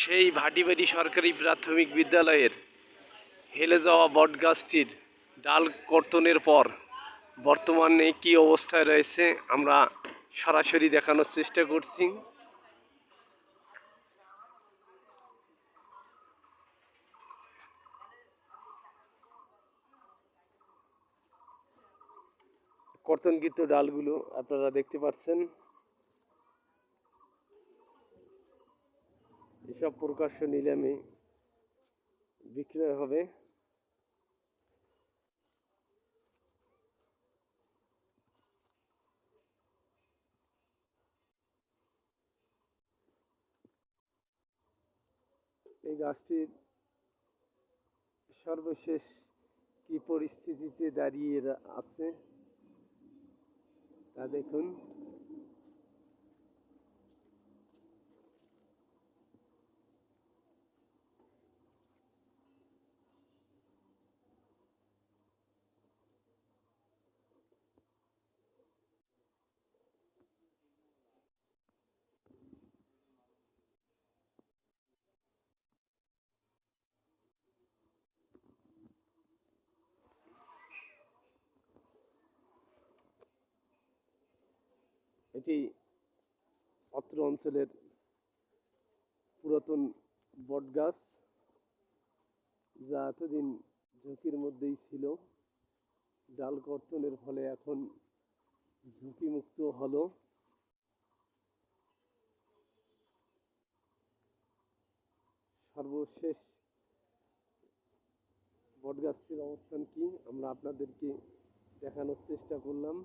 সেই ভাটিবাড়ি সরকারি প্রাথমিক বিদ্যালয়ের হেলে যাওয়া বটগাছটির ডাল কর্তনের পর বর্তমানে কি অবস্থায় রয়েছে আমরা সরাসরি দেখানোর চেষ্টা করছি। কর্তনকৃত ডালগুলো আপনারা দেখতে পাচ্ছেন। এসব প্রকাশ্য নিলামে বিক্রয় হবে। এই গাছটির সর্বশেষ কি পরিস্থিতিতে দাঁড়িয়ে আছে তা দেখুন। এটি অত্র অঞ্চলের পুরাতন বটগাছ, যা এতদিন ঝুঁকির মধ্যেই ছিল। ডাল কর্তনের ফলে এখন ঝুঁকিমুক্ত হলো। সর্বশেষ বটগাছটির অবস্থান কি? আমরা আপনাদেরকে দেখানোর চেষ্টা করলাম।